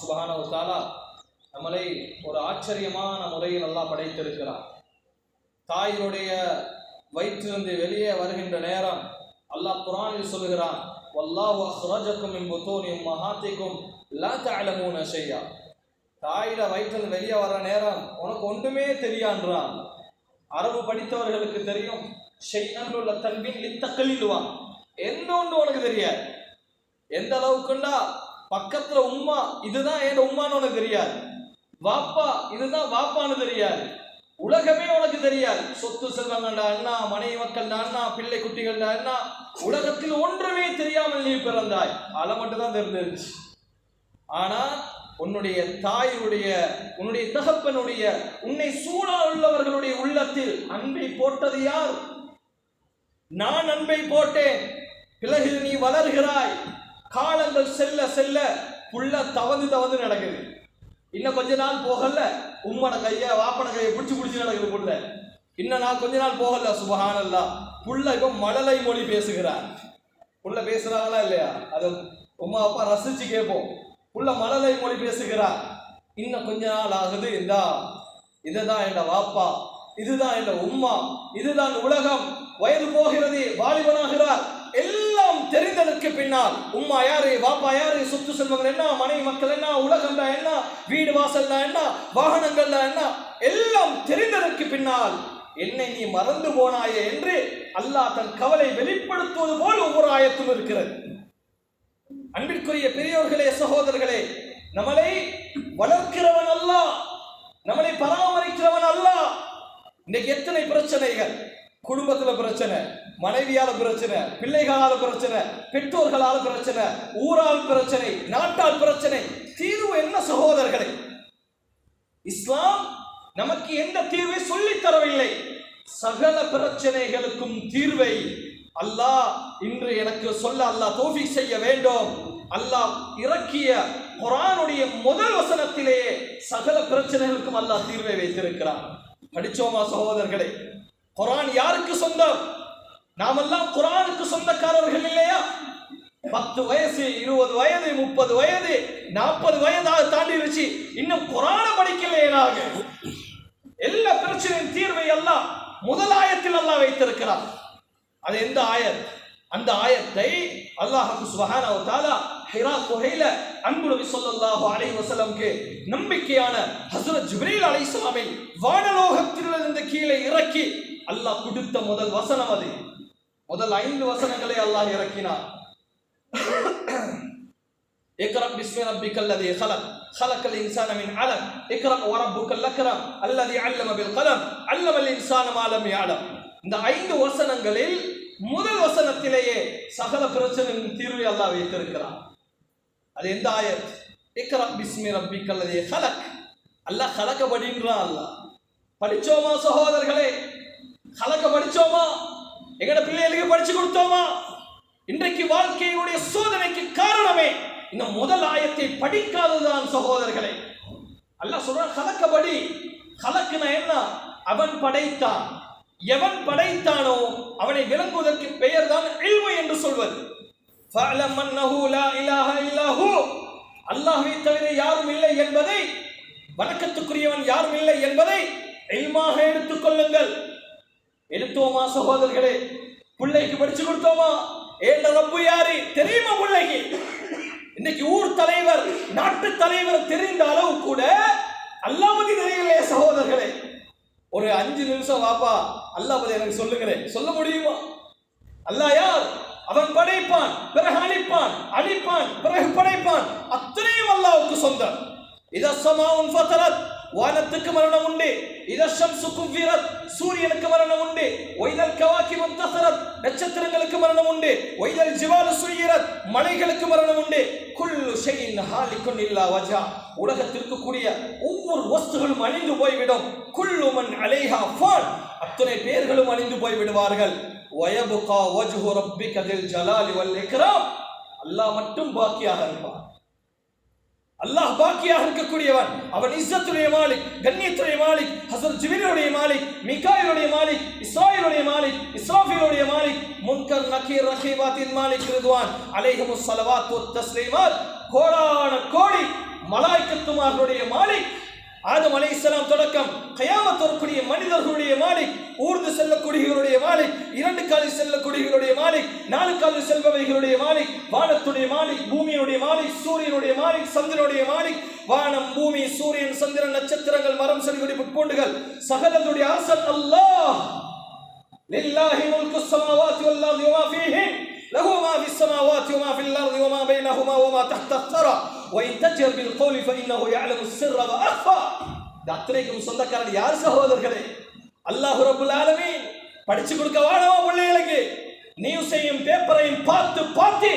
சுபஹானஹு தாலா நம்மளை ஒரு ஆச்சரியமான முறையில் அல்லாஹ் படைத்திருக்கிறார் தாயினுடைய வயிற்றிலிருந்து வெளியே வருகின்ற நேரம் அல்லாஹ் குரானில் சொல்லுகிறான் வல்லாஹு அஹ்ரஜக்கும் மின் புத்தூனி லா தஅலமூன ஷையா. தாயில வயிற்றில் வெளியே வர நேரம் உனக்கு ஒன்றுமே தெரியான்றான். அரபு படித்தவர்களுக்கு தெரியும் ஷெய்யன் உள்ள தன்பின் லித்தக்கலிடுவான் என்ன ஒன்று உனக்கு தெரியாது. எந்த அளவுக்குண்டா பக்கத்துல உம்மா இதுதான் என் உம்மான்னு உனக்கு தெரியாது. வாப்பா இதுதான் வாப்பான்னு தெரியாது. உலகமே உனக்கு தெரியாது. சொத்து செல்வங்கள்டா அண்ணா மனைவி மக்கள்டா அண்ணா பிள்ளை குட்டிகள்டா அண்ணா உலகத்தில் ஒன்றுமே தெரியாமல் நீ பிறந்தாய். அதை மட்டும் தான் தெரிஞ்சிருச்சு. ஆனா உன்னுடைய தாயுடைய உன்னுடைய தகப்பனுடைய உன்னை சூழ உள்ளவர்களுடைய உள்ளத்தில் அன்பை போட்டது யார்? நான் அன்பை போட்டேன். பிறகு நீ வளர்கிறாய். காலங்கள் செல்ல செல்ல புள்ள தவந்து தவந்து நடக்குது. இன்னும் கொஞ்ச நாள் போகல உம்மன கைய வாப்பன கையை பிடிச்சி பிடிச்சி நடக்குது புள்ள. இன்னும் நான் கொஞ்ச நாள் போகல சுபஹானல்லா. புள்ள இப்ப மழலை மொழி பேசுகிறார். புள்ள பேசுறாங்களா இல்லையா? அது உமா அப்பா ரசிச்சு கேட்போம். புள்ள மழலை மொழி பேசுகிறார். இன்னும் கொஞ்ச நாள் ஆகுது இந்தா இதுதான் என் வாப்பா இதுதான் என் உம்மா இதுதான் உலகம். வயது போகிறது வாலிபனாகிறார். எல்லாம் தெரிந்ததற்கு பின்னால் உம்மா யாரு பாப்பா யாரு சொத்து செல்வங்கள் என்ன மனைவி மக்கள் என்ன உலகம் என்ன வீடு வாசல் என்ன வாகனங்கள் என்ன எல்லாம் தெரிந்ததற்கு பின்னால் என்னை நீ மறந்து போனாயே என்று அல்லாஹ் தன் கவலை வெளிப்படுத்துவது போல் ஒவ்வொரு ஆயத்தும் இருக்கிறது. அன்பிற்குரிய பெரியோர்களே சகோதரர்களே நம்மளை வளர்க்கிறவன் அல்ல நம்மளை பராமரிக்கிறவன் அல்ல இன்னைக்கு எத்தனை பிரச்சனைகள்? குடும்பத்துல பிரச்சனை. மனைவியால பிரச்சனை பிள்ளைகளால பிரச்சனை பெற்றோர்களால பிரச்சனை ஊரால் பிரச்சனை நாட்டால் பிரச்சனை தீர்வு என்ன சகோதரர்களே? இஸ்லாம் நமக்கு எந்த தீர்வை சொல்லித் தரவில்லை. சகல பிரச்சனைகளுக்கும் தீர்வை அல்லாஹ் இன்று எனக்கு சொல்ல அல்லாஹ் தோஃபி செய்ய வேண்டும். அல்லாஹ் இறக்கிய குரானுடைய முதல் வசனத்திலேயே சகல பிரச்சனைகளுக்கும் அல்லாஹ் தீர்வை வைத்திருக்கிறான். படிச்சோமா சகோதரர்களே? குரான் யாருக்கு சொந்தம்? நாமெல்லாம் குரானுக்கு சொந்தக்காரர்கள் இல்லையா? பத்து வயசு இருபது வயது முப்பது வயது நாற்பது வயதாக தாண்டிருச்சு இன்னும் குரான படிக்கலையே நாங்க எல்லா பிரச்சனையின் தீர்வை எல்லாம் முதல் ஆயத்தில் அல்லாஹ் வைத்திருக்கிறார் அது எந்த ஆயத்? அந்த ஆயத்தை அல்லாஹ் சுபஹானஹு தஆலா ஹிரா குகையில அன்பு நபி ஸல்லல்லாஹு அலைஹி வஸல்லம்க்கு நம்பிக்கையான ஹஸ்ரத் ஜிப்ரீல் அலைஹிஸ்ஸலாமை வானலோகத்திலிருந்து கீழே இறக்கி அல்லாஹ் கொடுத்த முதல் வசனம் அது. முதல் ஐந்து வசனங்களை அல்லாஹ் இறக்கினார் اقرأ باسم ربك الذي خلق خلق الإنسان من علق اقرأ وربك الأكرم الذي علم بالقلم علم الإنسان ما لم يعلم இந்த ஐந்து வசனங்களில் முதல் வசனத்திலேயே சகல பிரச்சனையின் தீர்வை அல்லாஹ் வைத்திருக்கிறார் அது எந்த ஆயத் இக்ரா பிஸ்மி ரப்பிக் அல்லது ஹலக் அல்லாஹ் ஹலக்க படின்றான் அல்லாஹ் படிச்சோமா சகோதரர்களே ஹலக்க படிச்சோமா எங்கட பிள்ளைகளுக்கு படிச்சு கொடுத்தோமா? இன்றைக்கு வாழ்க்கையினுடைய சோதனைக்கு காரணமே இந்த முதல் ஆயத்தை படிக்காததுதான் சகோதரர்களே. அல்லாஹ் சொல்ற கலக்கபடி கலக்குன என்ன? அவன் படைத்தான். எவன் படைத்தானோ அவனை விளங்குவதற்கு பெயர் தான் இல்மு என்று சொல்வது. அல்லாஹை லா தவிர யாரும் இல்லை என்பதை வணக்கத்துக்குரியவன் யாரும் இல்லை என்பதை இல்மாக எடுத்துக்கொள்ளுங்கள் எடுத்தோமா சகோதரர்களே பிள்ளைக்கு படிச்சு கொடுத்தோமா? ஏண்ட ரப்பு யாரு? தெரியுமா பிள்ளைக்கு? இன்னைக்கு ஊர் தலைவர் நாட்டு தலைவர் தெரிந்த அளவு கூட அல்லாமதி தெரியலையே சகோதரர்களே. ஒரு அஞ்சு நிமிஷம் வாப்பா அல்லாஹ் எனக்கு சொல்லுங்களேன். சொல்ல முடியுமா? அல்லாஹ் யார்? அவன் படைப்பான் பிறகு அழிப்பான் அழிப்பான் பிறகு படைப்பான். அத்தனையும் அல்லாவுக்கு சொந்தம். இத உன் ஃபதரத். வானத்துக்கு மரணம் உண்டு. இத சுக்குவீரத் சூரியனுக்கு மரணம் உண்டு. ஒய்தல் கவாக்கி முத்தசரத் நட்சத்திரங்களுக்கு மரணம் உண்டு. ஒய்தல் ஜிவாலு சுயிரத் மலைகளுக்கு மரணம் உண்டு. குல்லு ஷைஇன் ஹாலிகுன் இல்லா வஜா. உலகத்திற்கு கூடிய ஒவ்வொரு வஸ்துகளும் அழிந்து போய்விடும். குல்லு அலைஹா ஃபான் அத்தனை பேர்களும் அழிந்து போய் விடுவார்கள் வயபுகா வஜ்ஹு ரப்பிக தில் ஜலாலி வல் இக்ராம். அல்லாஹ் மட்டும் பாக்கியாக இருப்பான். அல்லாஹ் பாக்கியாக இருக்கக்கூடியவன். அவன் இஸ்ஸத்துடைய மாலிக் கண்ணியத்துடைய மாலிக் ஹசரத் ஜிபிரியுடைய மாலிக் மிகாயிலுடைய மாலிக் இஸ்ராயிலுடைய மாலிக் இஸ்ராஃபிலுடைய மாலிக் முன்கர் நக்கீர் ரஹீபாத்தின் மாலிக் ரிதுவான் அலைஹமு சலவாத் வத் தஸ்லீமாத் கோடான கோடி மலாய்க்கத்துமார்களுடைய மாலிக் ஆதம் அலை இஸ்லாம் தொடக்கம் கயாமத் வரக்கூடிய மனிதர்களுடைய மாலிக் ஊர்ந்து செல்லக்கூடியவருடைய மாலிக் இரண்டு காலில் செல்லக்கூடியவருடைய மாலிக் நாலு காலில் செல்பவைகளுடைய மாலிக் வானத்துடைய மாலிக் பூமியினுடைய மாலிக் சூரியனுடைய மாலிக் சந்திரனுடைய மாலிக் வானம் பூமி சூரியன் சந்திரன் நட்சத்திரங்கள் மரம் செல்குடி புட்பூண்டுகள் சகலத்துடைய ஆசல் அல்லாஹ். லில்லாஹி முல்கு சமாவாத் வல்லாஹ் யுமா ஃபீஹி லஹு மா ஃபிஸ் சமாவாத் யுமா ஃபில் அர்தி வமா பைனஹுமா வமா தஹ்த ஒயின் தஜர் பில் கௌலி ஃபஇன்னஹு யஅலமு ஸிர்ர வ அஃபா இது அத்தனைக்கும் சொந்தக்காரர் யார் சகோதரர்களே அல்லாஹ் ரப்புல் ஆலமீன் படிச்சு கொடுக்க வாழவா பிள்ளைகளுக்கு நியூஸையும் பேப்பரையும் பார்த்து பார்த்து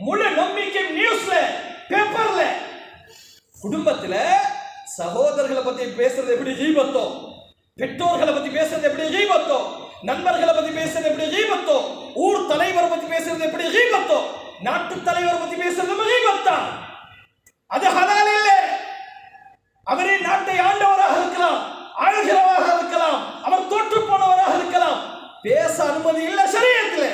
முழு நம்பிக்கை நியூஸ்ல பேப்பர்ல குடும்பத்துல சகோதரர்களை பத்தி பேசுறது எப்படி ஜீவத்தோ பெற்றோர்களை பத்தி பேசுறது எப்படி ஜீவத்தோ நண்பர்களை பத்தி பேசுறது எப்படி ஜீவத்தோ ஊர் தலைவரை பத்தி பேசுறது எப்படி ஜீவத்தோ நாட்டு தலைவரை பத்தி பேசுறது ஜீவத்தான் அது ஹலால் இல்லை. அவரே நாட்டை ஆண்டவராக இருக்கலாம் ஆளுகிறவராக இருக்கலாம் அவர் தோற்று போனவராக இருக்கலாம். பேச அனுமதி இல்லை சரியத்தில்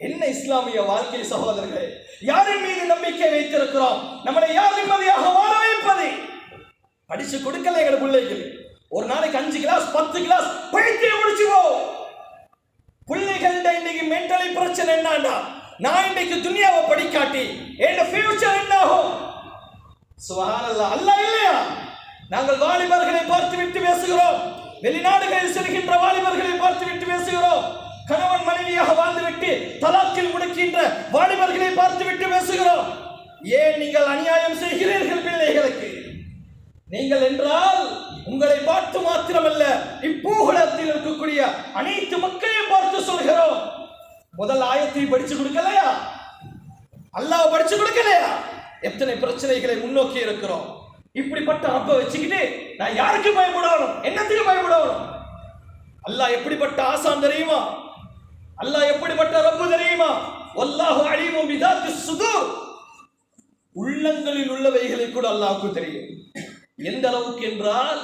என்ன இஸ்லாமிய வாழ்க்கை சகோதரர்களே யாரின் மீது நம்பிக்கை வைத்திருக்கிறோம்? நம்மளை யார் நிம்மதியாக வாழ வைப்பது? படிச்சு கொடுக்கல எங்க பிள்ளைகள் ஒரு நாளைக்கு அஞ்சு கிளாஸ் பத்து கிளாஸ் பயிற்சியை முடிச்சுவோம் பிள்ளைகள்ட இன்னைக்கு மென்டலி பிரச்சனை என்னன்னா நான் இன்னைக்கு துனியாவை படிக்காட்டி என் ஃபியூச்சர் என்ன ஆகும் சுபஹானல்லாஹ் அல்லாஹ் இல்லையா? நாங்கள் வாலிபர்களை பார்த்து விட்டு பேசுகிறோம். வெளிநாடுகளில் செல்கின்ற வாலிபர்களை பார்த்து விட்டு பேசுகிறோம். கணவன் மனைவியாக வாழ்ந்துவிட்டு தலாக்கில் முடிக்கின்ற வாலிபர்களை பார்த்து விட்டு பேசுகிறோம். ஏன் நீங்கள் அநியாயம் செய்கிறீர்கள் பிள்ளைகளுக்கு? நீங்கள் என்றால் உங்களை பார்த்து மாத்திரமல்ல இப்பூகுலத்தில் இருக்கக்கூடிய அனைத்து மக்களையும் பார்த்து சொல்கிறோம். முதல் ஆயத்தை படிச்சு கொடுக்கலையா? அல்லாஹ் படிச்சு கொடுக்கலையா? எத்தனை பிரச்சனைகளை முன்னோக்கி இருக்கிறோம்? இப்படிப்பட்ட ரப்ப வச்சுக்கிட்டு நான் யாருக்கு பயப்படணும்? என்னத்துக்கு பயப்படணும்? அல்லாஹ் எப்படிப்பட்ட ஆசான் தெரியுமா? அல்லாஹ் எப்படிப்பட்ட ரப்பு தெரியுமா? வல்லாஹு அலீமும் பிதாத்தி சுதூர். உள்ளங்களில் உள்ளவைகளை கூட அல்லாஹ்வுக்கு தெரியும். எந்த அளவுக்கு என்றால்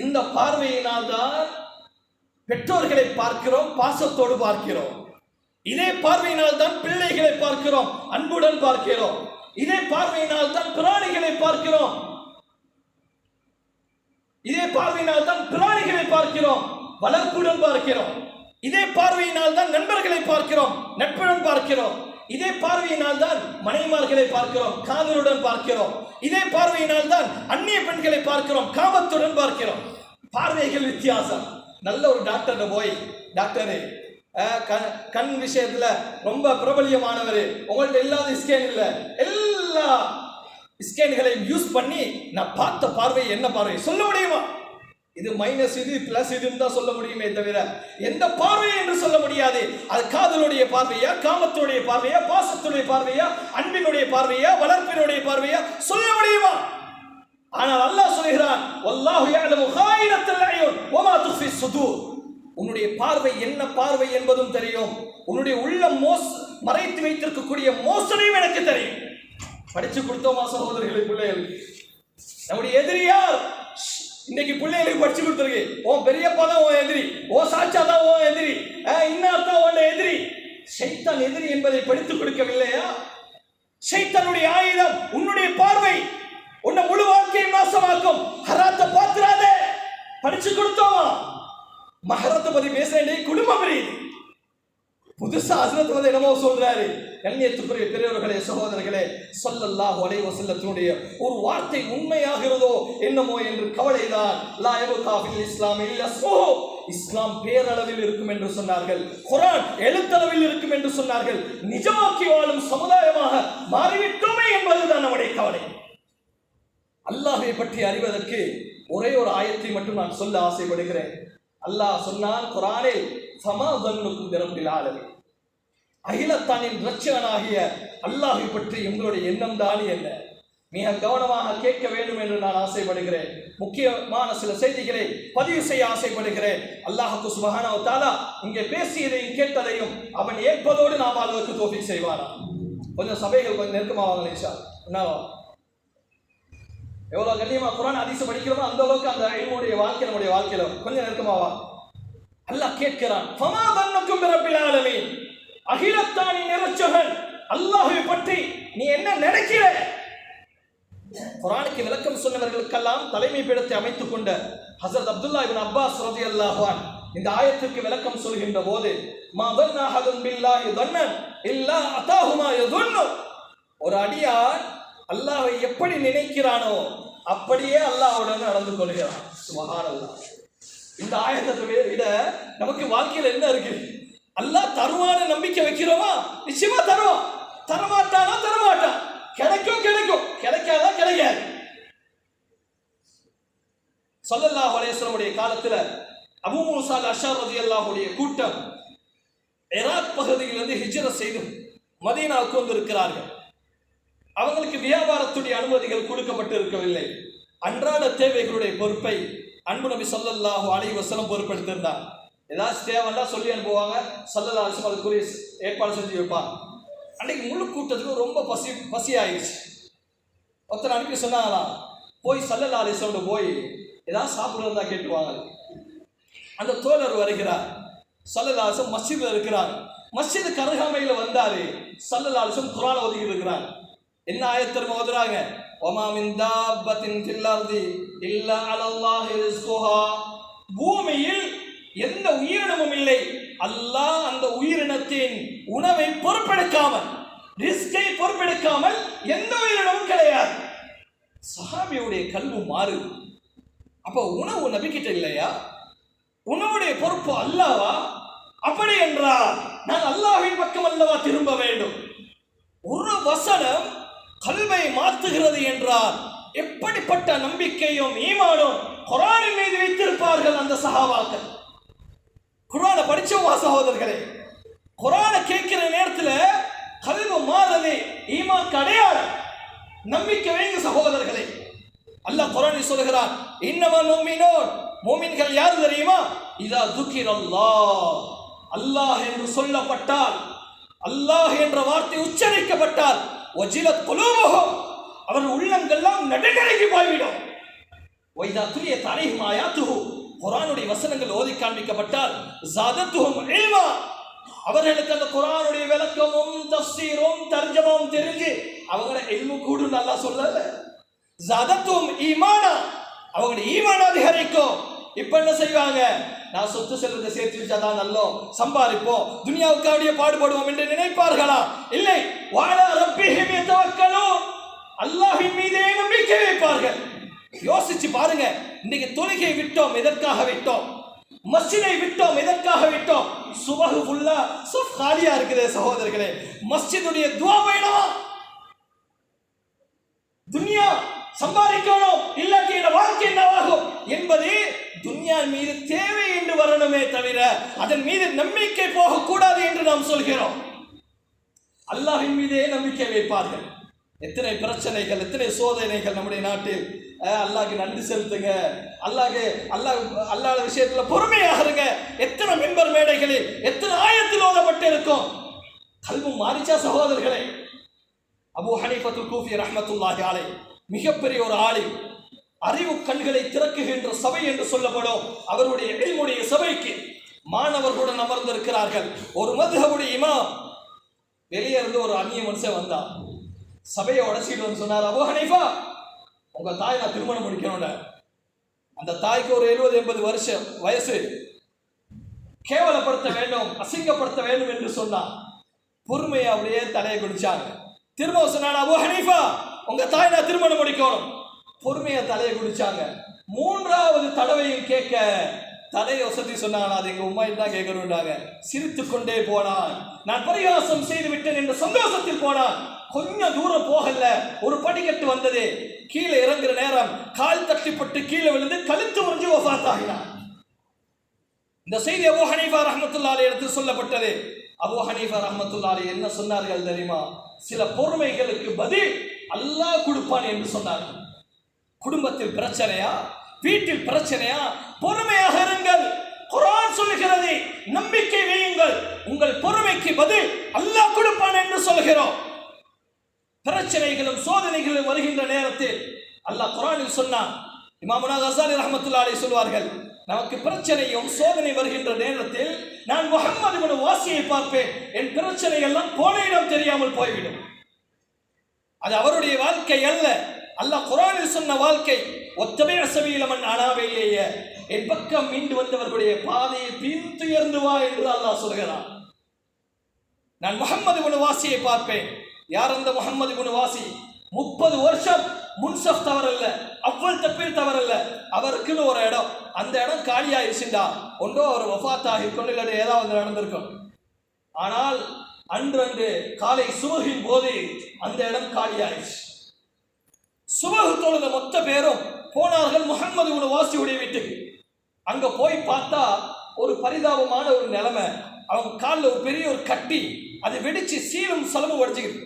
இந்த பார்வையினால் தான் பெற்றோர்களை பார்க்கிறோம் பாசத்தோடு பார்க்கிறோம். இதே பார்வையினால் தான் பிள்ளைகளை பார்க்கிறோம் அன்புடன் பார்க்கிறோம். இதே பார்வையினால் தான் பிராணிகளை பார்க்கிறோம். இதே பார்வையினால் தான் பிராணிகளை பார்க்கிறோம். வளர்ப்புடன் பார்க்கிறோம். இதே பார்வையினால் தான் நண்பர்களை பார்க்கிறோம். நட்புடன் பார்க்கிறோம். இதே பார்வையினால் தான் மனைமார்களை பார்க்கிறோம். காதலுடன் பார்க்கிறோம். இதே பார்வையினால் தான் அந்நிய பெண்களை பார்க்கிறோம். காமத்துடன் பார்க்கிறோம். பார்வைகள் வித்தியாசம். நல்ல ஒரு டாக்டர் போய் டாக்டரே கண் கண் விஷயத்துல ரொம்ப பிரபலியமானவர். உங்கள்ட்ட இல்லாத ஸ்கேன் இல்ல. எல்லா ஸ்கேன்களையும் யூஸ் பண்ணி நான் பார்த்த பார்வை என்ன பார்வை? சொல்ல முடியுமா? இது மைனஸ் இது பிளஸ் இதுன்னு தான் சொல்ல முடியுமே தவிர எந்த பார்வை என்று சொல்ல முடியாது. அது காதலுடைய பார்வையா காமத்துடைய பார்வையா பாசத்துடைய பார்வையா அன்பினுடைய பார்வையா வளர்ப்பினுடைய பார்வையா? சொல்ல முடியுமா? ஆனால் அல்லாஹ் சொல்கிறான் வல்லாஹு யஅலமு ஹாயினத்தல் அயூன் வமா துஃபி சுதூர் உன்னுடைய பார்வை என்ன பார்வை என்பதும் தெரியும். உன்னுடைய உள்ள மோஸ் மறைத்து வைத்திருக்கக்கூடிய மோசனையும் எனக்கு தெரியும். படிச்சு கொடுத்தோமா சகோதரர்களை பிள்ளைகள் நம்முடைய எதிரியார் இன்னைக்கு பிள்ளைகளுக்கு படிச்சு கொடுத்துருக்கு. உன் பெரியப்பா தான் உன் எதிரி. ஓ சாச்சா தான் உன் எதிரி. இன்னார் தான் உன் எதிரி? சைத்தான் எதிரி என்பதை படித்துக் கொடுக்கவில்லையா? ஷைத்தானுடைய ஆயுதம் உன்னுடைய பார்வை. உன்னை முழு வாழ்க்கையை நாசமாக்கும். ஹராத்த பாத்துறாதே படிச்சு கொடுத்தோமா? மகரத்தை பத்தி பேசுறேன் குடும்பம் பிரியுது புதுசா ஹசரத் வந்து என்னமோ சொல்றாரு. கண்ணியத்துக்குரிய பெரியவர்களே சகோதரர்களே சொல்லல்லா அலைஹி வசல்லத்தினுடைய ஒரு வார்த்தை உண்மையாகிறதோ என்னமோ என்று கவலைதான். லா இஸ்லாம் இல்ல இஸ்லாம் பேரளவில் இருக்கும் என்று சொன்னார்கள். குரான் எழுத்தளவில் இருக்கும் என்று சொன்னார்கள். நிஜமாக்கி வாழும் சமுதாயமாக மாறிவிட்டோமே என்பதுதான் நம்முடைய கவலை. அல்லாஹை பற்றி அறிவதற்கு ஒரே ஒரு ஆயத்தை மட்டும் நான் சொல்ல ஆசைப்படுகிறேன். அல்லாஹ் சொன்னான் குரானில் சமாதன்னுக்கும் திறம்பில் ஆளவே அகிலத்தானின் இரட்சகனாகிய அல்லாஹை பற்றி உங்களுடைய எண்ணம் தானே என்ன? மிக கவனமாக கேட்க வேண்டும் என்று நான் ஆசைப்படுகிறேன். முக்கியமான சில செய்திகளை பதிவு செய்ய ஆசைப்படுகிறேன். அல்லாஹுக்கு சுபஹானஹு தஆலா இங்கே பேசியதையும் கேட்டதையும் அவன் ஏற்பதோடு நாம் அளவுக்கு தோப்பி செய்வானா? கொஞ்சம் சபைகள் கொஞ்சம் நெருக்கமாக வாங்க நிஷா என்ன எவ்வளவு கண்ணியமா குரான் அதிச படிக்கிறோமோ அந்த அளவுக்கு அந்த ஐமுடைய வாழ்க்கை நம்முடைய வாழ்க்கையில கொஞ்சம் நெருக்கமாவா அல்லாஹ் கேட்கிறான் ஃபமா தன்னுக்கும் பிரபில் ஆலமீன். அல்லாஹுவை பற்றி நீ என்ன நினைக்கிற? குரானுக்கு விளக்கம் சொன்னவர்களுக்கெல்லாம் தலைமை பீடத்தை அமைத்துக் கொண்ட ஹசரத் அப்துல்லா இபின் அப்பாஸ் ரதி அல்லாஹான் இந்த ஆயத்திற்கு விளக்கம் சொல்கின்ற போது மா தன்ன அஹதுன் பில்லாஹி தன்னன் இல்லா அதாஹுமா யதுன்னு. ஒரு அடியார் அல்லாவை எப்படி நினைக்கிறானோ அப்படியே அல்லாவுடன் நடந்து கொள்கிறான். சுபஹானல்லாஹ் இந்த ஆயத்தை விட நமக்கு வாழ்க்கையில் என்ன இருக்கு? அல்லாஹ் தருவான நம்பிக்கை வைக்கிறோமா? நிச்சயமா தருவான். தரமாட்டானா தரமாட்டான். கிடைக்கும் கிடைக்கும். கிடைக்காதா கிடைக்காது. சொல்லல்லா வலேஸ்வரனுடைய காலத்துல அபு மூசா அஷார் ரலியல்லாஹுடைய கூட்டம் இராக் பகுதியிலிருந்து ஹிஜ்ரத் செய்து மதீனாவுக்கு வந்திருக்கிறார்கள். அவங்களுக்கு வியாபாரத்துடைய அனுமதிகள் கொடுக்கப்பட்டு இருக்கவில்லை அன்றாட தேவைகளுடைய பொறுப்பை அன்பு நபி ஸல்லல்லாஹு அலைஹி வஸல்லம் பொறுப்பெடுத்திருந்தார் ஏதாச்சும் தேவைன்னா சொல்லி அனுப்புவாங்க. சல்லல்லா அலைஹி அதுக்குரிய ஏற்பாடு செஞ்சு வைப்பாங்க. அன்னைக்கு முழு கூட்டத்துக்கு ரொம்ப பசி பசி ஆயிடுச்சு ஒருத்தர் அனுப்பி சொன்னாங்களாம் போய் சல்லல்லா அலிசோட போய் ஏதாவது சாப்பிடுறதா கேட்டுவாங்க. அந்த தோழர் வருகிறார். சல்லலாசம் மஸ்ஜித்ல இருக்கிறார். மஸ்ஜிது கருகாமையில் வந்தாரு. சல்லலாசம் குரான் ஒதுக்கி இருக்கிறார். என்ன ஆயத்தர் ஓதுறாங்க ஒமா மின் தாபத்தின் ஃபில் இல்ல அலல்லாஹி ரிஸ்குஹா. பூமியில் எந்த உயிரினமும் இல்லை. அல்லாஹ் அந்த உயிரினத்தின் உணவை பொறுப்பெடுக்காமல் ரிஸ்கை பொறுப்பெடுக்காமல் எந்த உயிரினமும் கிடையாது. சஹாபியுடைய கல்வி மாறு. அப்போ உணவு நபிக்கிட்ட இல்லையா? உணவுடைய பொறுப்பு அல்லாவா? அப்படி என்றால் நான் அல்லாஹ்வின் பக்கம் அல்லவா திரும்ப வேண்டும்? ஒரு வசனம் கல்வை மாற்றுகிறது என்றார். எப்படிப்பட்ட நம்பிக்கையும் ஈமானும் குரானின் மீது வைத்திருப்பார்கள் அந்த சகாபாக்கள் குரானை படிச்சவா சகோதரர்களே குரானை கேட்கிற நேரத்தில் கல்வி மாறுறது ஈமான் கிடையாது நம்பிக்கை வைங்க சகோதரர்களே. அல்லாஹ் குரானில் சொல்கிறான் இன்னமா நுமினோன் மோமின்கள் யார் தெரியுமா? இதா துக்கிர் அல்லாஹ் அல்லாஹ் என்று சொல்லப்பட்டால் அல்லாஹ் என்ற வார்த்தை உச்சரிக்கப்பட்டால் ஒஜிலத் குலூபுஹும் அவர் உள்ளங்கள்லாம் நடுநடுங்கி போய்விடும். வைதா துரிய தலைஹும் ஆயாத்துஹு. குரானுடைய வசனங்கள் ஓதி காண்பிக்கப்பட்டால் ஜாதத்துஹும் இல்மா. அவர்களுக்கு அந்த குரானுடைய விளக்கமும் தஃசீரும் தர்ஜமும் தெரிஞ்சு அவங்கள எல்மு கூடு நல்லா சொல்லல ஜாதத்தும் ஈமானா. அவங்களுடைய ஈமான் அதிகரிக்கும். இப்ப என்ன செய்வாங்க? நான் சொத்து செல்வத்தை சேர்த்து வச்சாதான் நல்லோம். சம்பாதிப்போம். துனியாவுக்காடிய பாடுபடுவோம் என்று நினைப்பார்களா? இல்லை. வாழ ரப்பிஹிம் யதவக்கலும் அல்லாஹ்வின் மீதே நம்பிக்கை வைப்பார்கள். யோசிச்சு பாருங்க. இன்னைக்கு தொழுகை விட்டோம் எதற்காக விட்டோம்? மஸ்ஜிதை விட்டோம் எதற்காக விட்டோம்? சுபகு ஃபுல்லா சஃப் காலியா இருக்குது சகோதரர்களே. மஸ்ஜிதுடைய துவா வேணுமா. துனியா சம்பாதிக்கணும் இல்லாட்டி என் வாழ்க்கை என்னவாகும் என்பது துன்யா மீது தேவை என்று வரணுமே தவிர அதன் மீது நம்பிக்கை போகக்கூடாது என்று நாம் சொல்கிறோம். அல்லாஹின் மீதே நம்பிக்கை வைப்பார்கள். எத்தனை பிரச்சனைகள் எத்தனை சோதனைகள் நம்முடைய நாட்டில். அஹ், அல்லாஹ்க்கு நன்றி செலுத்துங்க. அல்லாஹ் அல்லாஹ் அல்லாஹ் விஷயத்துல பொறுமையாக இருங்க. எத்தனை மெம்பர் மேடைகளில் எத்தனை ஆயத்தில் ஓதப்பட்டு இருக்கும் கல்வி மாறிச்சா சகோதரர்களே. அபு ஹனீஃபத்துல் கூஃபி ரஹமத்துல்லாஹி ஆலை மிகப்பெரிய ஒரு ஆளி அறிவு கண்களை திறக்குகின்ற சபை என்று சொல்லப்படும் அவருடைய இல்முடைய சபைக்கு மாணவர்களுடன் அமர்ந்திருக்கிறார்கள். ஒரு மதுகவுடைய இமா வெளியே இருந்து ஒரு அந்நிய மனுஷன் வந்தான். சபையை உடச்சிட்டு வந்து சொன்னார் அபோ ஹனீஃபா உங்க தாய் நான் திருமணம் முடிக்கணும்ல. அந்த தாய்க்கு ஒரு எழுபது எண்பது வருஷம் வயசு. கேவலப்படுத்த வேண்டும் அசிங்கப்படுத்த வேண்டும் என்று சொன்னான். பொறுமையை அப்படியே தலையை குடிச்சாங்க திரும்ப சொன்னான் அபோ ஹனீஃபா உங்க தாய் நான் திருமணம் முடிக்கணும். பொறுமையை தலையை குடிச்சாங்க. மூன்றாவது தடவையும் கேட்க தலையை வசதி சொன்னாங்க அது எங்க உம்மா தான் கேட்கணும்னாங்க? சிரித்து கொண்டே போனான். நான் பரிகாசம் செய்து விட்டேன் என்ற சந்தோஷத்தில் போனான். கொஞ்சம் தூரம் போகல ஒரு படிக்கட்டு வந்தது. கீழே இறங்குற நேரம் கால் தட்டிப்பட்டு கீழே விழுந்து கழுத்து முறிஞ்சு ஒஃபாத்தாகினான். இந்த செய்தி அபு ஹனீஃபா ரஹ்மத்துல்லாஹி எடுத்து சொல்லப்பட்டது. அபு ஹனீஃபா ரஹ்மத்துல்லாஹி என்ன சொன்னார்கள் தெரியுமா? சில பொறுமைகளுக்கு பதில் அல்லாஹ் கொடுப்பான் என்று சொன்னார்கள். குடும்பத்தில் பிரச்சனையா? வீட்டில் பிரச்சனையா? பொறுமையாக இருங்கள். குரான் சொல்லுகிறது நம்பிக்கை வையுங்கள். உங்கள் பொறுமைக்கு பதில் அல்லாஹ் கொடுப்பான் என்று சொல்கிறோம். பிரச்சனைகளும் சோதனைகளும் வருகின்ற நேரத்தில் அல்லாஹ் குரானில் சொன்னான். இமாமுனா ஹசாலி ரஹ்மத்துல்லாஹி சொல்வார்கள் நமக்கு பிரச்சனையும் சோதனை வருகின்ற நேரத்தில் நான் முகம்மது இப்னு வாசியை பார்ப்பேன். என் பிரச்சனை எல்லாம் போன இடம் தெரியாமல் போய்விடும். அது அவருடைய வாழ்க்கை அல்ல. அல்லாஹ் குரானில் சொன்ன வாழ்க்கை ஒத்தமே அசபீலமன் அனாவையிலேயே என் பக்கம் மீண்டு வந்தவர்களுடைய பாதையை பின்துயர்ந்து வா என்று அல்லாஹ் சொல்கிறான். நான் முகம்மது குணவாசியை பார்ப்பேன். யார் அந்த முகம்மது குணவாசி முப்பது வருஷம் முன்சப் தவறல்ல அவ்வள் தப்பீர் தவறல்ல. அவருக்குன்னு ஒரு இடம். அந்த இடம் காலியாயிருச்சுண்டா. ஒன்றோ அவர் வஃபாத்தாக கொண்டு ஏதாவது நடந்திருக்கும். ஆனால் அன்றன்று காலை சுமகின் போது அந்த இடம் காலியாயிருச்சு. சுபகு தொழுத மொத்த பேரும் போனார்கள் முகமது உன வாசியுடைய வீட்டுக்கு. அங்க போய் பார்த்தா ஒரு பரிதாபமான ஒரு நிலைமை. அவங்க காலில் ஒரு பெரிய ஒரு கட்டி அது வெடிச்சு சீலும் சலமும் உடஞ்சுக்கிட்டு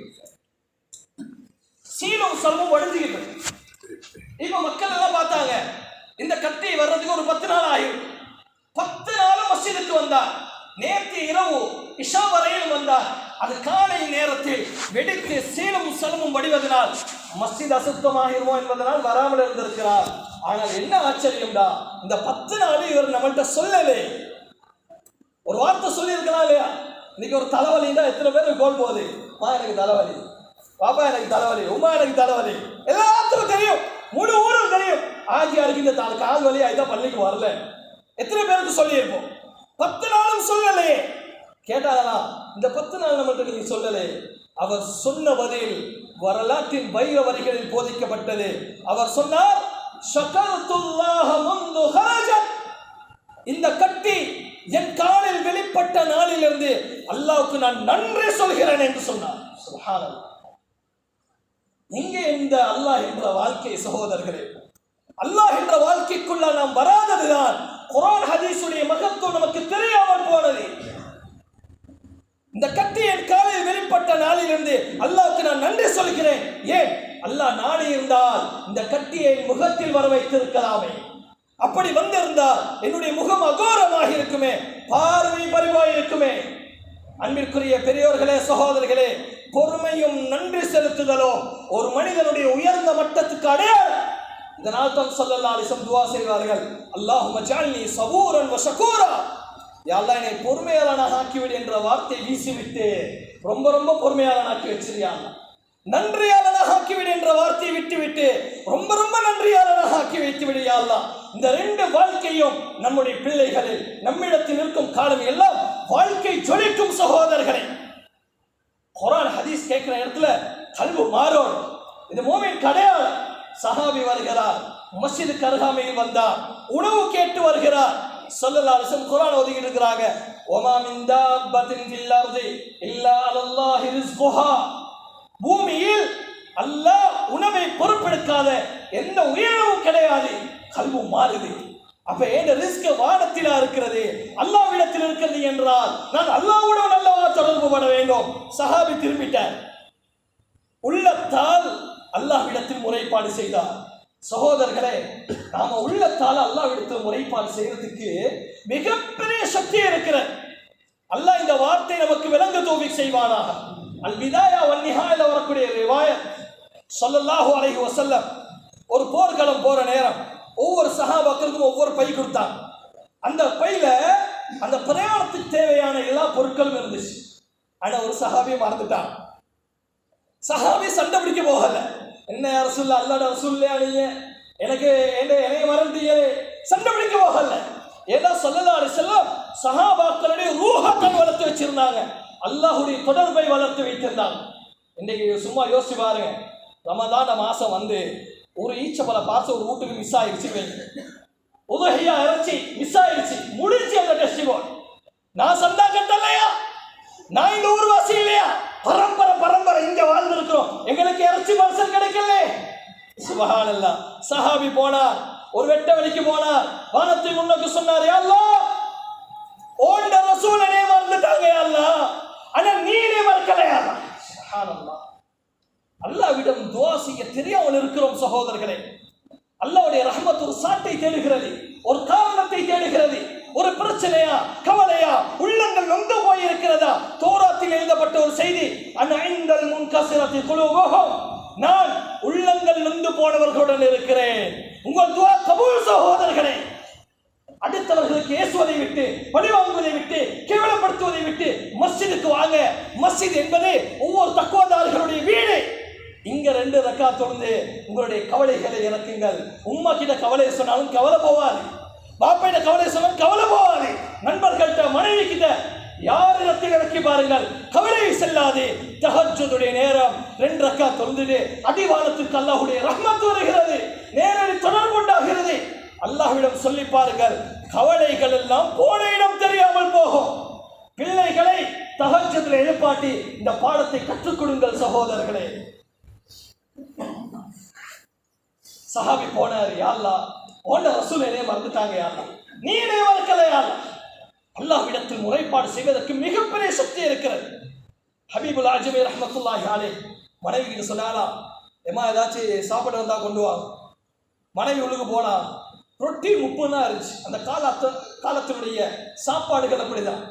சீலும் சலமும் உடஞ்சுக்கிட்டு இப்ப மக்கள் எல்லாம் பார்த்தாங்க இந்த கட்டி வர்றதுக்கு ஒரு பத்து நாள் ஆயிடும் பத்து நாளும் மசிதுக்கு வந்தார் நேற்று இரவு இஷா வரையிலும் வந்தார் அது காலை நேரத்தில் வெடித்து சீலும் சலமும் வடிவதனால் மஸ்ஜித் அசுத்தமாகிருமோ என்பதனால் வராமல் இருந்திருக்கிறார். ஆனால் என்ன ஆச்சரியம்டா இந்த பத்து நாள் இவர் நம்மள்கிட்ட சொல்லலே ஒரு வார்த்தை சொல்லியிருக்கலாம் இல்லையா? இன்னைக்கு ஒரு தலைவலின்னா எத்தனை பேருக்கு கோல் போகுது? மா எனக்கு தலைவலி. பாப்பா எனக்கு தலைவலி. உமா எனக்கு தலைவலி. எல்லாத்துக்கும் தெரியும். முழு ஊரும் தெரியும். ஆஜியாருக்கு இந்த கால் வலி இதான் பள்ளிக்கு வரல. எத்தனை பேருக்கு சொல்லியிருப்போம்? பத்து நாளும் சொல்லலே. கேட்டாரா இந்த பத்து நாள் நம்மள்ட்ட நீ சொல்லலே. அவர் சொன்ன பதில் வரலாற்றின் வைர வரிகளில் போதிக்கப்பட்டது. அவர் சொன்னார் இந்த கட்டி என் காலில் வெளிப்பட்ட நாளிலிருந்து அல்லாவுக்கு நான் நன்றி சொல்கிறேன் என்று சொன்னார். எங்கே இந்த அல்லாஹ் என்ற வாழ்க்கை சகோதரர்களே அல்லாஹ் என்ற வாழ்க்கைக்குள்ள நாம் வராததுதான் குரான் ஹதீஸுடைய மகத்துவம் நமக்கு தெரியாமல் போனது. இந்த கட்டி என் காலையில் வெளிப்பட்ட நாளிலிருந்து அல்லாவுக்கு நான் நன்றி சொல்கிறேன். ஏன்? அல்லாஹ் நாடி இருந்தால் இந்த கட்டியை முகத்தில் வர வைத்திருக்கலாமே. அப்படி வந்திருந்தால் என்னுடைய முகம் அகோரமாக இருக்குமே பார்வை பரிவாய் இருக்குமே. அன்பிற்குரிய பெரியோர்களே சகோதரர்களே பொறுமையும் நன்றி செலுத்துதலும் ஒரு மனிதனுடைய உயர்ந்த மட்டத்துக்கு அடையாளம் இதனால் தான் சல்லல்லா அலிசம் துவா செய்வார்கள் அல்லாஹ் மஜாலி சபூரன் வசகூரா யாரா என்னை பொறுமையாளனாக ஆக்கிவிடு என்ற வார்த்தையை வீசிவிட்டு ரொம்ப ரொம்ப பொறுமையாளனாக்கி வச்சிருக்காங்க நன்றியாளனாக ஆக்கிவிடு என்ற வார்த்தையை விட்டுவிட்டு ரொம்ப ரொம்ப நன்றியாளனாக ஆக்கி வைத்து விடு இந்த ரெண்டு வாழ்க்கையும் நம்முடைய பிள்ளைகளில் நம்மிடத்தில் இருக்கும் காலம் எல்லாம் வாழ்க்கை ஜொலிக்கும் சகோதரர்களை. குரான் ஹதீஸ் கேட்கிற இடத்துல கல்வு மாறும். இது மூமின் கடையாளம். சஹாபி வருகிறார் மஸ்ஜிதுக்கு அருகாமையில் வந்தார் உணவு கேட்டு வருகிறார். சொல்லலா அலிசம் குரான் ஒதுக்கிட்டு இருக்கிறாங்க ஒமா பதின் தாப்பத்தின் ஃபில் இல்லா அலல்லாஹி ரிஸ்குஹா. பூமியில் அல்லாஹ் உணவை பொறுப்பெடுக்காத எந்த உயிரினமும் கிடையாது. கல்வு மாறுது. அப்ப ஏன் ரிஸ்க் வானத்திலா இருக்கிறது? அல்லாவிடத்தில் இருக்கிறது என்றால் நான் அல்லாவோட நல்லவா தொடர்பு பட வேண்டும். சஹாபி திரும்பிட்டார். உள்ளத்தால் அல்லாஹ்விடத்தில் முறைப்பாடு செய்தார். சகோதரர்களே நாம உள்ளத்தால் அல்லாஹ்விடத்தில் முறைப்பாடு செய்யறதுக்கு மிகப்பெரிய சக்தி இருக்கிறது. அல்லாஹ் இந்த வார்த்தை நமக்கு விளங்க தோவி செய்வானாக. அல் விதாயா வன்னிஹாயில வரக்கூடிய ரிவாயத் சொல்லல்லாஹு அலைஹி வசல்லம் ஒரு போர்க்களம் போற நேரம் ஒவ்வொரு சஹாபாக்களுக்கும் ஒவ்வொரு பை கொடுத்தாங்க. அந்த பையில அந்த பிரயாணத்துக்கு தேவையான எல்லா பொருட்களும் இருந்துச்சு. ஆனா ஒரு சஹாபியை மறந்துட்டான். சஹாபி சண்டை பிடிக்க போகல. என்ன அரசுல்ல அல்லாட அரசுல்லையா நீங்க? எனக்கு என்ன என்னைய மறந்தீங்க சண்டை பிடிக்க போகல. ஏதோ சொல்லலாறு செல்லம் சஹாபாக்களுடைய ரூஹத்தன் வளர்த்து வச்சிருந்தாங்க. அல்லாஹுடைய தொடர்பை வளர்த்து வைத்திருந்தாங்க. இன்னைக்கு சும்மா யோசிச்சு பாருங்க. ரமதான மாசம் வந்து ஒரு ஈச்சப்பழ பார்த்து ஒரு வீட்டுக்கு மிஸ் ஆயிடுச்சு உதகையா இறைச்சி மிஸ் ஆயிடுச்சு. முடிஞ்சு அந்த டெஸ்டிகோல் நான் சந்தா கட்டலையா? நான் இந்த ஊர்வாசி இல்லையா? பரம்பரை பரம்பரை இங்க வாழ்ந்திருக்கிறோம். எங்களுக்கு இறைச்சி மனுஷன் கிடைக்கல. சுபஹானல்லா சஹாபி போனார். ஒரு வெட்ட வழிக்கு போனார். வானத்தை முன்னோக்கி சொன்னார் யாழ்லா அல்லாஹ் ஓண்ட ரசூலனே மறந்துட்டாங்க யாழ்லா ஆனா நீனே மறக்கலையா அல்லாஹ்?" அல்லாவிடம் துவா செய்ய தெரியாமல் இருக்கிறோம் சகோதரர்களே. அல்லாவுடைய ரஹமத் ஒரு சாட்டை தேடுகிறது ஒரு காரணத்தை தேடுகிறது. ஒரு பிரச்சனையா கவலையா உள்ளங்கள் நொந்து போய் இருக்கிறதா தோராத்தில் எழுதப்பட்ட ஒரு செய்தி அன்ஐந்தல் முன்கசிரத்தில் குழுவோகம் நான் உள்ளங்கள் நொந்து போனவர்களுடன் இருக்கிறேன். உங்கள் துவா கபூல் சகோதரர்களே அடுத்தவர்களுக்கு ஏசுவதை விட்டு பழிவாங்குவதை விட்டு கேவலப்படுத்துவதை விட்டு மஸ்ஜிதுக்கு வாங்க. மஸ்ஜித் என்பது ஒவ்வொரு தக்குவதார்களுடைய வீடு. இங்க ரெண்டு ரக்கா தொழுந்து உங்களுடைய கவலைகளை இறக்குங்கள். உம்மா கிட்ட கவலை சொன்னாலும் கவலை போவாது. பாப்பையிட கவலை சொல்ல கவலை போகாதே நண்பர்கள்ட்ட மனைவி கிட்ட யாரிடத்தில் இறக்கி பாருங்கள். கவலை செல்லாதே. தஹஜ்ஜுடைய நேரம் ரெண்டு ரக்கா தொழுந்துட்டு அடிவானத்திற்கு அல்லாஹ்வுடைய ரஹ்மத் வருகிறது. நேரடி தொடர்பு உண்டாகிறது. அல்லாஹ்விடம் சொல்லி பாருங்கள். கவலைகள் எல்லாம் போன இடம் தெரியாமல் போகும். பிள்ளைகளை தகஜத்தில் எழுப்பாட்டி இந்த பாடத்தை கற்றுக் கொடுங்கள் சகோதரர்களே. சஹாபி போனார் யாழ்லா போன்ற ரசூல் என்னைய மறந்துட்டாங்க யாழ்லா நீ என்னைய மறக்கல யாழ்லா அல்லாஹ்விடத்தில் முறைப்பாடு செய்வதற்கு மிகப்பெரிய சக்தி இருக்கிறது. ஹபீபுல் அஜ்மீர் ரஹ்மத்துல்லாஹி ஆலே மனைவி கிட்ட சொன்னாலா ஏமா ஏதாச்சும் சாப்பாடு வந்தா கொண்டு வா. மனைவி உள்ளுக்கு போனா ரொட்டி முப்பது தான் இருந்துச்சு. அந்த காலத்து காலத்தினுடைய சாப்பாடுகள் அப்படிதான்.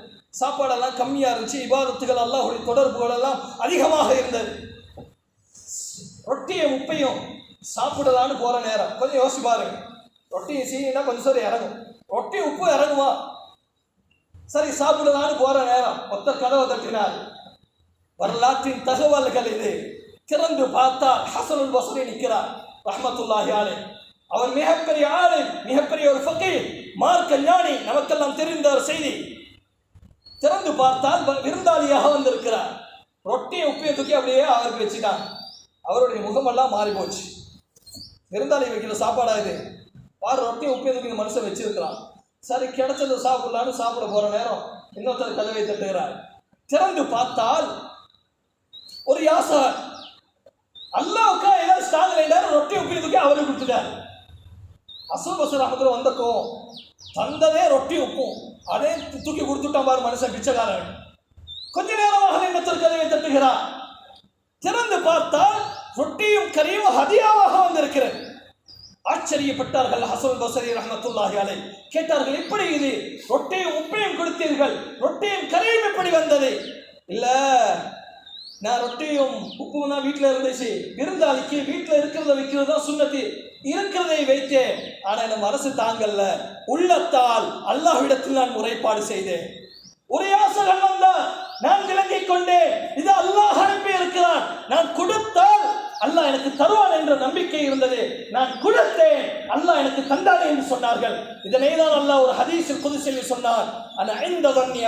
சாப்பாடெல்லாம் கம்மியாக இருந்துச்சு. விவாதத்துகள் அல்லாஹுடைய தொடர்புகள் எல்லாம் அதிகமாக இருந்தது. ரொட்டியை உப்பையும் சாப்பிடலான்னு போகிற நேரம். கொஞ்சம் யோசிப்பாருங்க ரொட்டி ரொட்டியும் கொஞ்சம் சரி இறங்கும். ரொட்டி உப்பு இறங்குமா? சரி சாப்பிடலான்னு போற நேரம். ஒத்த கதவை தட்டினார். வரலாற்றின் தகவல்கள் இது. திறந்து பார்த்தால் ஹசனுல் பசரி நிற்கிறார். ரஹமத்துல்லாஹி அலை. அவர் மிகப்பெரிய ஆளு மிகப்பெரிய ஒரு ஃபக்கீர் மார்க்க ஞானி நமக்கெல்லாம் தெரிந்த ஒரு செய்தி. திறந்து பார்த்தால் வ- விருந்தாளியாக வந்திருக்கிறார். ரொட்டியை உப்பையை தூக்கி அப்படியே அவருக்கு வச்சுட்டான். அவருடைய முகமெல்லாம் மாறி போச்சு விருந்தாளி வைக்கிற சாப்பாடா இது? பாரு ரொட்டி உப்பையை இந்த மனுஷன் வச்சிருக்கிறான்? சரி கிடைச்சது சாப்பிடலான்னு சாப்பிட போற நேரம் இன்னொருத்தர் கதவை தட்டுகிறார். திறந்து பார்த்தால் ஒரு யாசகர் அல்லாவுக்கா ஏதாவது ஸ்டால் இல்லைனாரு ரொட்டி உப்பி தூக்கி அவருக்கு கொடுத்துட்டாரு? அசல் பசர் அகத்துல வந்த கோவம் தந்ததே ரொட்டி உப்பும். அதே து- தூக்கி கொடுத்துட்டான் பாரு மனுஷன் பிச்சைக்காரன். கொஞ்ச நேரமாக இன்னொருத்தர் கதவை தட்டுகிறார். திறந்து பார்த்தால் ரொட்டியும் கறியும் ஹதியாவாக வந்திருக்கிறது. ஆச்சரியப்பட்டார்கள் ஹசன் பசரி ரஹமத்துல்லாஹி அலை கேட்டார்கள் எப்படி இது? ரொட்டியும் உப்பையும் கொடுத்தீர்கள். ரொட்டையும் கரையும் எப்படி வந்தது? இல்ல நான் ரொட்டியும் உப்பும் தான் வீட்டில் இருந்துச்சு. விருந்தாளிக்கு வீட்டில் இருக்கிறத வைக்கிறது தான் சுண்ணத்தி. இருக்கிறதை வைத்தேன். ஆனால் என் மனசு தாங்கல்ல. உள்ளத்தால் அல்லாஹ்விடத்தில் நான் முறைப்பாடு செய்தேன். ஒரே ஆசை வந்தார் நான் விளங்கிக் கொண்டேன். இது அல்லாஹ் அனுப்பி இருக்கிறான் நான் கொடுத்த அல்லாஹ் எனக்கு தருவான் என்ற நம்பிக்கை இருந்தது. நான் குழந்தேன் அல்லாஹ் எனக்கு தந்தானே என்று சொன்னார்கள். இதனை தான் அல்லாஹ் ஒரு ஹதீஸில் புதுசெல்லி சொன்னார். அந்த ஐந்த தண்ணி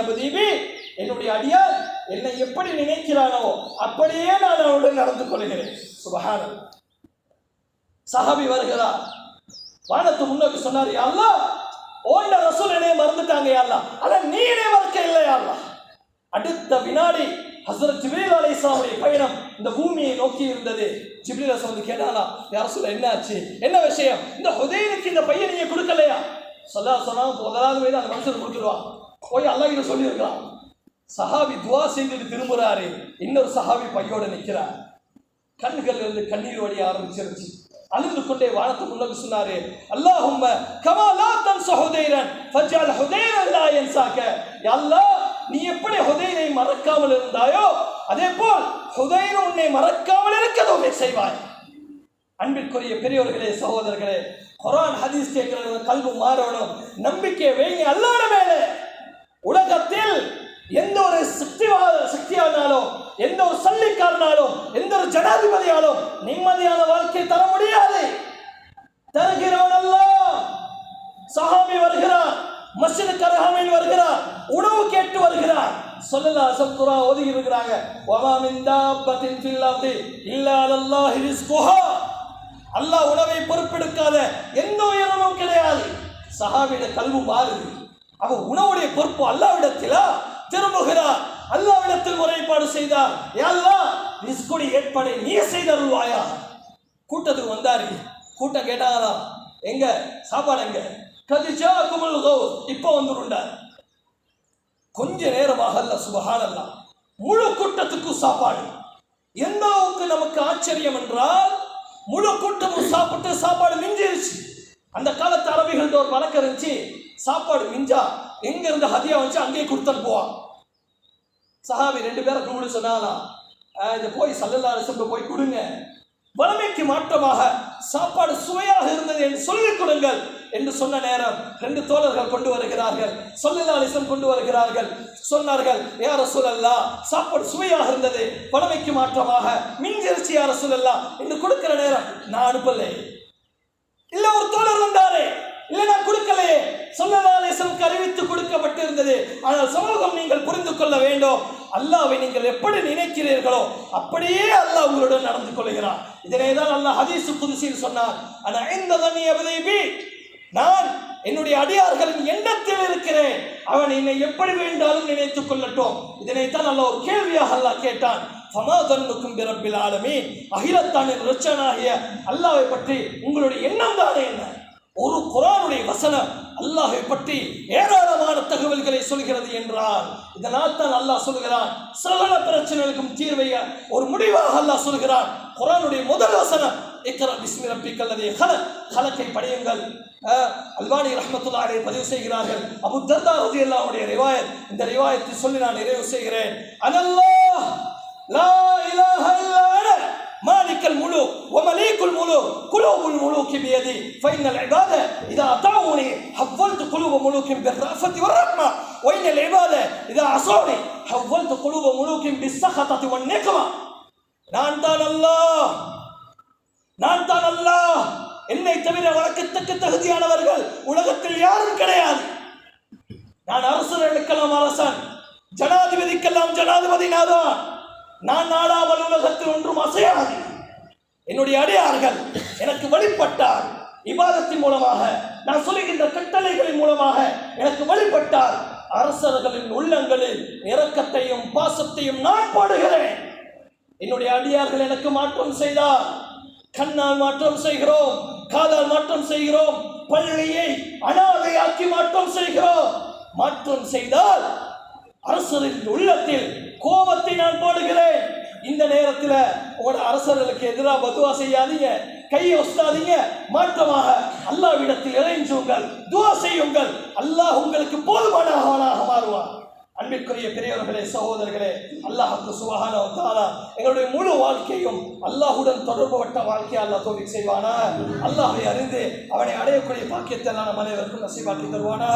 என்னுடைய அடியார் என்னை எப்படி நினைக்கிறானோ அப்படியே நான் அவனுடன் நடந்து கொள்கிறேன். சுபஹானல்லாஹ் சஹாபி வருகிறார் வானத்து முன்னோக்கி சொன்னார் அல்லா ஓண்ட ரசூல் என்னைய மறந்துட்டாங்க யாழ்லா ஆனால் நீ என்னை மறக்க இல்லை யாழ்லா அடுத்த வினாடி ஹசரத் ஜிப்ரீல் அலைஹிஸ்ஸலாமுடைய பயணம் இந்த பூமியை நோக்கி இருந்தது. ஜிப்ரீல் அலைஹிஸ்ஸலாம் வந்து கேட்டானா யார் சொல்ல என்ன ஆச்சு? என்ன விஷயம்? இந்த ஹுதைனுக்கு இந்த பையன் நீங்க கொடுக்கலையா? சொல்லா சொன்னா முதலாவது வயது அந்த மனுஷன் கொடுத்துருவான் போய் அல்லாஹ் கிட்ட சொல்லியிருக்கலாம். சஹாபி துவா செய்துட்டு திரும்புறாரு. இன்னொரு சஹாபி பையோட நிற்கிறார் கண்கள் இருந்து கண்ணீர் வடிய ஆரம்பிச்சிருச்சு. அழுது கொண்டே வானத்து சொன்னாரு அல்லாஹும்ம கமா லா தன்ச ஹுதைரன் ஃபஜ்அல் ஹுதைரன் லா யன்சாக. யா அல்லாஹ் நீ எப்படி ஹுதைனை மறக்காமல் இருந்தாயோ அதே போல் ஹுதைன் உன்னை மறக்காமல் இருக்கதுமே செய்வாய். அன்பிற்குரிய பெரியவர்களே சகோதரர்களே குரான் ஹதீஸ் கேட்கிறது கல்வி மாறணும் நம்பிக்கை வைங்க அல்லாட மேலே. உலகத்தில் எந்த ஒரு சக்திவாத சக்தியானாலும் எந்த ஒரு சல்லிக்காரனாலும் எந்த ஒரு ஜனாதிபதியாலும் நிம்மதியான வாழ்க்கை தர முடியாது. தருகிறவன் அல்ல சஹாபி வருகிறான் மஸ்ஜித் கரஹாமில் வருகிறார். உணவு கேட்டு வருகிறார். சொல்லலா சத்துரா ஒதுங்கி இருக்கிறாங்க. வமா மின் தாப்பத்தின் ஃபில் அர்தி இல்லா ரிஸ்குஹா. அல்லாஹ் உணவை பொறுப்பெடுக்காத எந்த உயரமும் கிடையாது. சஹாபியிட கல்வி மாறுது. அவன் உணவுடைய பொறுப்பு அல்லாவிடத்திலா திரும்புகிறார் அல்லாவிடத்தில் முறைப்பாடு செய்தார். எல்லாம் ரிஸ்குடி ஏற்பாடை நீ செய்தருள்வாயா கூட்டத்துக்கு வந்தாரு கூட்டம் கேட்டாங்களாம். எங்க? சாப்பாடு எங்க? கதிச்சா குமல் கௌஸ் இப்போ வந்துருண்டார் கொஞ்ச நேரமாக அல்ல சுபஹானல்லா முழு கூட்டத்துக்கும் சாப்பாடு என்னவுக்கு நமக்கு ஆச்சரியம் என்றால் முழு கூட்டமும் சாப்பிட்டு சாப்பாடு மிஞ்சிருச்சு அந்த காலத்து அரபிகள் ஒரு வழக்கம் இருந்துச்சு சாப்பாடு மிஞ்சா எங்க இருந்து ஹதியா வச்சு அங்கேயே கொடுத்துட்டு போவான் சஹாபி ரெண்டு பேரை கூப்பிடு சொன்னாலாம் "ஆஹ், இதை போய் சல்லல்லா அலிசம் போய் கொடுங்க வளமைக்கு மாற்றமாக சாப்பாடு சுவையாக இருந்தது என்று சொல்லிக் கொடுங்கள் என்று சொன்ன நேரம் ரெண்டு தோழர்கள் கொண்டு வருகிறார்கள். சொல்லலாலிசம் கொண்டு வருகிறார்கள். சொன்னார்கள் யார சொல்லல்லா சாப்பாடு சுவையாக இருந்தது பழமைக்கு மாற்றமாக மிஞ்சிருச்சு யார சொல்லல்லா என்று கொடுக்கிற நேரம் நான் அனுப்பலை. இல்ல ஒரு தோழர் வந்தாரே இல்லை நான் கொடுக்கலையே. சொல்லலாலேசனுக்கு அறிவித்து கொடுக்கப்பட்டிருந்தது. ஆனால் சமூகம் நீங்கள் புரிந்து கொள்ள வேண்டும் அல்லாவை நீங்கள் எப்படி நினைக்கிறீர்களோ அப்படியே அல்லாஹ் உங்களுடன் நடந்து கொள்கிறார் இதனை தான் அல்லாஹ் ஹதீசு புதுசில் சொன்னார். ஆனால் இந்த தண்ணி நான் என்னுடைய அடியார்களின் எண்ணத்தில் இருக்கிறேன். அவன் என்னை எப்படி வேண்டாலும் நினைத்துக் கொள்ளட்டும். இதனைத்தான் நல்ல ஒரு கேள்வியாக அல்லாஹ் கேட்டான். சமாதனுக்கும் பிறப்பில் ஆளுமே அகிலத்தானின் ரச்சனாகிய அல்லாவை பற்றி உங்களுடைய எண்ணம் தானே என்ன? ஒரு குரானுடைய வசனம் அல்லாஹை பற்றி ஏராளமான தகவல்களை சொல்கிறது என்றால் இதனால் தான் அல்லாஹ் சொல்கிறான் சகல பிரச்சனைகளுக்கும் தீர்வைய ஒரு முடிவாக அல்லாஹ் சொல்கிறான். குரானுடைய முதல் வசனம் இக்கர பிஸ்மி ரப்பிக்கல் அதே ஹல ஹலக்கை படையுங்கள். அல்பானி ரஹ்மத்துல்லா அலைஹி பதிவு செய்கிறார்கள் அபு தர்தா ரதியல்லாஹுடைய ரிவாயத் இந்த ரிவாயத்தை சொல்லி நான் நிறைவு செய்கிறேன் அனல்லாஹ் லா இலாஹ இல்லா அன مالك الملوك ومليك الملوك قلوب الملوك بيدي فإن العبادة إذا أطاعوني حولت قلوب ملوك بالرأفة والرحمة وإن العبادة إذا عصوني حولت قلوب ملوك بالسخطة والنقمة நான் தான் அல்லாஹ் நான் தான் அல்லாஹ் என்னை தவிர வழக்கத்துக்கு தகுதியானவர்கள் உலகத்தில் யாரும் கிடையாது. நான் அரசர்களுக்கெல்லாம் அரசன். ஜனாதிபதிக்கெல்லாம் ஜனாதிபதி நாதான் நான் நாடாமல் உலகத்தில் ஒன்றும் அசையாது. என்னுடைய அடியார்கள் எனக்கு வழிபட்டார். இபாதத்தின் மூலமாக நான் சொல்லுகின்ற கட்டளைகளின் மூலமாக எனக்கு வழிபட்டார். அரசர்களின் உள்ளங்களில் இரக்கத்தையும் பாசத்தையும் நான் பாடுகிறேன். என்னுடைய அடியார்கள் எனக்கு மாற்றம் செய்தார். கண்ணால் மாற்றம் செய்கிறோம். காதால் மாற்றம் செய்கிறோம் பள்ளியை அனாதையாக்கி மாற்றம் செய்கிறோம். மாற்றம் செய்தால் அரசரின் உள்ளத்தில் கோபத்தை நான் போடுகிறேன். இந்த நேரத்தில் உங்களோட அரசர்களுக்கு எதிராக பதுவா செய்யாதீங்க. கையை ஒசாதீங்க மாற்றமாக அல்லாவிடத்தில் இறைஞ்சுங்கள் துவா செய்யுங்கள். அல்லாஹ் உங்களுக்கு போதுமானவனாக மாறுவார் அன்பிற்குரிய பெரியவர்களே சகோதரர்களே அல்லாஹுக்கு சுபஹான தாரா எங்களுடைய முழு வாழ்க்கையும் அல்லாஹுடன் தொடர்புபட்ட வாழ்க்கையை அல்லாஹ் தோல்வி செய்வானா அல்லாஹை அறிந்து அவனை அடையக்கூடிய பாக்கியத்தை நான் மனைவருக்கும் அனைவருக்கும் தருவானா